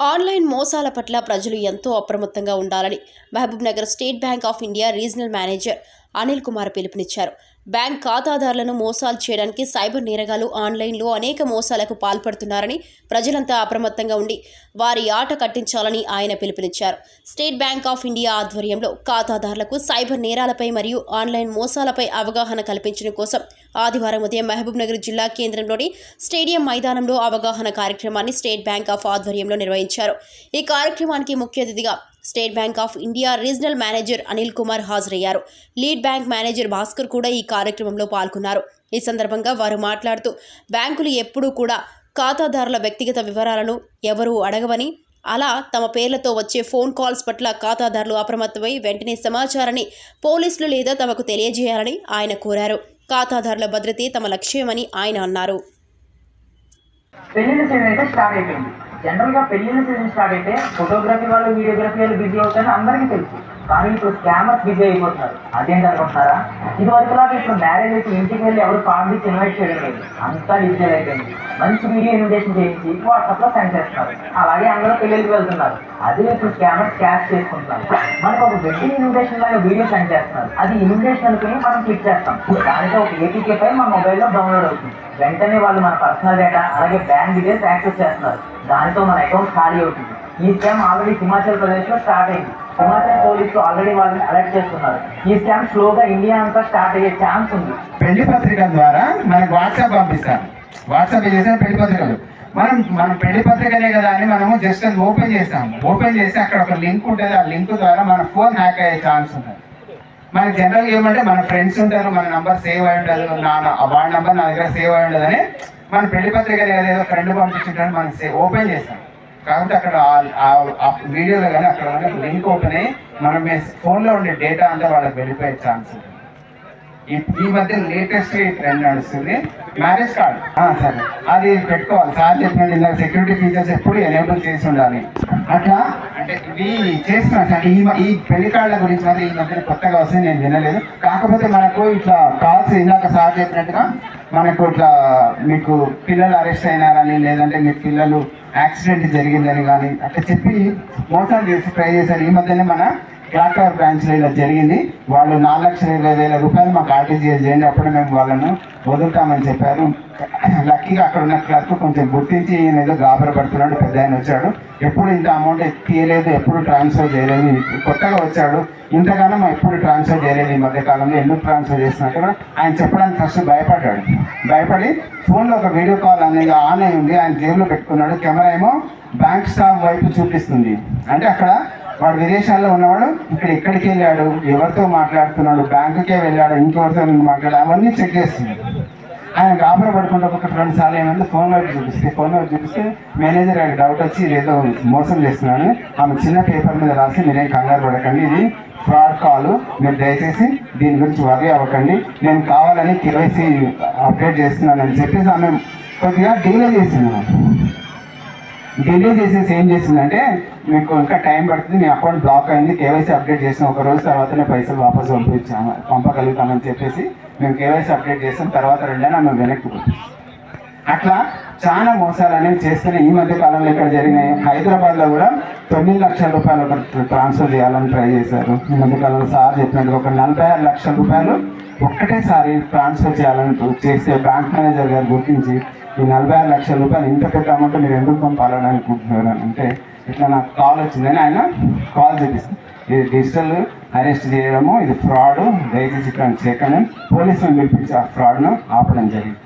Online మోసాల పట్ల ప్రజలు ఎంతో అప్రమత్తంగా ఉండాలని Mahabubnagar state bank of India regional manager Anil Kumar పిలుపునిచ్చారు. బ్యాంక్ ఖాతాదారులను మోసాలు చేయడానికి సైబర్ నేరగాలు ఆన్లైన్లో అనేక మోసాలకు పాల్పడుతున్నారని ప్రజలంతా అప్రమత్తంగా ఉండి వారి ఆట కట్టించాలని ఆయన పిలుపునిచ్చారు. స్టేట్ బ్యాంక్ ఆఫ్ ఇండియా ఆధ్వర్యంలో ఖాతాదారులకు సైబర్ నేరాలపై మరియు ఆన్లైన్ మోసాలపై అవగాహన కల్పించడం కోసం ఆదివారం ఉదయం మహబూబ్నగర్ జిల్లా కేంద్రంలోని స్టేడియం మైదానంలో అవగాహన కార్యక్రమాన్ని స్టేట్ బ్యాంక్ ఆఫ్ ఆధ్వర్యంలో నిర్వహించారు. ఈ కార్యక్రమానికి ముఖ్య అతిథిగా state bank of India regional manager Anil Kumar హాజరయ్యారు. లీడ్ బ్యాంక్ మేనేజర్ భాస్కర్ కూడా ఈ కార్యక్రమంలో పాల్గొన్నారు. ఈ సందర్భంగా వారు మాట్లాడుతూ బ్యాంకులు ఎప్పుడూ కూడా ఖాతాదారుల వ్యక్తిగత వివరాలను ఎవరూ అడగవని అలా తమ పేర్లతో వచ్చే ఫోన్ కాల్స్ పట్ల ఖాతాదారులు అప్రమత్తమై వెంటనే సమాచారాన్ని పోలీసులు లేదా తమకు తెలియజేయాలని ఆయన కోరారు. ఖాతాదారుల భద్రతే తమ లక్ష్యమని ఆయన అన్నారు. జనరల్గా పెళ్ళిళ్ళ సీజన్ స్టార్ట్ అయితే ఫోటోగ్రఫీ వాళ్ళు వీడియోగ్రఫీ వాళ్ళు బిజీ అవుతారని అందరికీ తెలుసు. కానీ ఇప్పుడు స్కామర్స్ బిజీ అయిపోతున్నారు. అదేంటి అనుకుంటున్నారా ఇది వరకులాగా ఇప్పుడు మ్యారేజ్ అయితే ఇంటికి వెళ్ళి ఎవరు ఫ్యామిలీ ఇన్వైట్ చేయడం లేదు. అంతా డిజిటల్ అయిపోయింది. మంచి వీడియో ఇన్విటేషన్ చేయించి వాట్సాప్లో సెండ్ చేస్తున్నారు. అలాగే అందరూ పెళ్ళిళ్ళకి వెళ్తున్నారు. అదే ఇప్పుడు స్కామర్స్ క్యాష్ చేసుకుంటున్నారు. మనకు ఒక వెడ్డింగ్ ఇన్విటేషన్ లాగా వీడియో సెండ్ చేస్తున్నారు. అది ఇన్విటేషన్ అనుకుని మనం క్లిక్ చేస్తాం. దానితో ఒక ఏపీకే పై మన మొబైల్లో డౌన్లోడ్ అవుతుంది. వెంటనే వాళ్ళు మన పర్సనల్ డేటా అలాగే బ్యాంక్ డీటెయిల్స్ యాక్సెస్ చేస్తున్నారు. దానితో మన అకౌంట్ ఖాళీ అవుతుంది. ఈ స్కామ్ ఆల్రెడీ హిమాచల్ ప్రదేశ్లో స్టార్ట్ అయింది. హిమాచల్ పోలీసులు ఆల్రెడీ వాళ్ళని అలర్ట్ చేస్తున్నారు. ఈ స్కామ్ స్లోగా ఇండియా అంతా స్టార్ట్ అయ్యే ఛాన్స్ ఉంది. పెళ్ళి పత్రిక ద్వారా మనకు వాట్సాప్ పంపిస్తారు. వాట్సాప్ చేసిన పెళ్ళి పత్రికలు. మనం మనం పెళ్ళి పత్రికనే కదా అని మనము జస్ట్ అది ఓపెన్ చేస్తాం ఓపెన్ చేసి అక్కడ ఒక లింక్ ఉంటుంది. ఆ లింక్ ద్వారా మన ఫోన్ హ్యాక్ అయ్యే ఛాన్స్ ఉంటుంది. మనకి జనరల్ ఏమంటే మన ఫ్రెండ్స్ ఉంటారు మన నంబర్ సేవ్ అయి ఉండదు నా వాళ్ళ నంబర్ నా దగ్గర సేవ్ అయి ఉండదు అని మన పెళ్ళి పత్రిక ఏదో ఫ్రెండ్ పంపించుంటారు మనం ఓపెన్ చేస్తాం. కాబట్టి అక్కడ ఆ- వీడియోలో కానీ అక్కడ లింక్ ఓపెన్ అయ్యి మనం ఫోన్లో ఉండే డేటా అంతా వాళ్ళకి వెళ్ళిపోయే ఛాన్స్ ఉంటుంది ఈ ఈ మధ్య లేటెస్ట్ ట్రెండ్ నడుస్తుంది. Marriage card. సరే. అది పెట్టుకోవాలి. సార్ చెప్పినట్టు ఇలా సెక్యూరిటీ ఫీచర్స్ ఎప్పుడు ఎనేబుల్ చేసి ఉండాలి. అట్లా అంటే ఇవి చేస్తున్నాం సార్. ఈ ఈ పెళ్ళి కార్డుల గురించి మాత్రం ఈ మధ్యన కొత్తగా వస్తుంది నేను వినలేదు. కాకపోతే మనకు ఇట్లా కాల్స్ ఇందాక సార్ చెప్పినట్టుగా మనకు ఇట్లా మీకు పిల్లలు అరెస్ట్ అయినారని లేదంటే మీ పిల్లలు యాక్సిడెంట్ జరిగిందని కానీ అట్లా చెప్పి మోసాలు చేసి ట్రై చేశారు. ఈ మధ్యనే మన క్లాక్ టవర్ బ్రాంచ్లో ఇలా జరిగింది. వాళ్ళు నాలుగు లక్షల ఇరవై వేల రూపాయలు మాకు ఆర్టీజీఎస్ చేయండి. అప్పుడు మేము వాళ్ళను వదులుతామని చెప్పారు. లక్కీగా అక్కడ ఉన్న క్లర్క్ కొంచెం గుర్తించి ఈయన ఏదో గాబరపడుతున్నాడు పెద్ద ఆయన వచ్చాడు. ఎప్పుడు ఇంత అమౌంట్ తీయలేదు ఎప్పుడు ట్రాన్స్ఫర్ చేయలేదు. కొత్తగా వచ్చాడు. ఇంతగానో మా ఎప్పుడు ట్రాన్స్ఫర్ చేయలేదు ఈ మధ్య కాలంలో. ఎందుకు ట్రాన్స్ఫర్ చేస్తున్నట్టు కూడా ఆయన చెప్పడానికి ఫస్ట్ భయపడ్డాడు. భయపడి ఫోన్లో ఒక వీడియో కాల్ అనేది ఆన్ అయి ఉంది. ఆయన జేబులో పెట్టుకున్నాడు. కెమెరా ఏమో బ్యాంక్ స్టాఫ్ వైపు చూపిస్తుంది. అంటే అక్కడ వాడు విదేశాల్లో ఉన్నవాడు ఇక్కడ ఎక్కడికి వెళ్ళాడు ఎవరితో మాట్లాడుతున్నాడు బ్యాంకుకే వెళ్ళాడు ఇంకెవరితో మాట్లాడాడు అవన్నీ చెక్ చేస్తున్నాడు. ఆయన గాబర పడుకుంటే ఒక రెండు సార్లు ఏమైంది ఫోన్ వైపు చూపిస్తే ఫోన్ వైపు చూపిస్తే మేనేజర్ ఆయన డౌట్ వచ్చి ఏదో మోసం చేస్తున్నాను. ఆమె చిన్న పేపర్ మీద రాసి మీరేం కంగారు పడకండి ఇది ఫ్రాడ్ కాల్. మీరు దయచేసి దీని గురించి వరి అవ్వకండి. నేను కావాలని కేవైసీ అప్డేట్ చేస్తున్నానని చెప్పేసి ఆమె కొద్దిగా డీలే చేసింది డిలే చేసేసి ఏం చేసిందంటే మీకు ఇంకా టైం పడుతుంది మీ అకౌంట్ బ్లాక్ అయింది కేవైసీ అప్డేట్ చేసిన ఒక రోజు తర్వాతనే పైసలు వాపస్ పంపించాము పంపగలుగుతామని చెప్పేసి మేము కేవైసీ అప్డేట్ చేసిన తర్వాత రెండైనా మేము వెనక్కి అట్లా చాలా మోసాలు అనేవి చేస్తూనే ఈ మధ్య కాలంలో ఇక్కడ జరిగినాయి. హైదరాబాద్లో కూడా తొమ్మిది లక్షల రూపాయలు ఒక ట్రాన్స్ఫర్ చేయాలని ట్రై చేశారు. ఈ మధ్య కాలంలో సార్ చెప్పినట్టు ఒక నలభై ఆరు లక్షల రూపాయలు ఒక్కటేసారి ట్రాన్స్ఫర్ చేయాలని చేస్తే బ్యాంక్ మేనేజర్ గారు గుర్తించి ఈ నలభై ఆరు లక్షల రూపాయలు ఇంత పెద్ద అమౌంట్ మీరు ఎందుకు పంపాలని అనుకుంటున్నారు అని అంటే ఇట్లా నాకు కాల్ వచ్చిందని ఆయన కాల్ చేపిస్తాను. ఇది డిజిటల్ అరెస్ట్ చేయడము ఇది ఫ్రాడ్ దయచేసి ఇట్లా చేయకండి పోలీసులను పిలిపించి ఆ ఫ్రాడ్ను ఆపడం జరిగింది.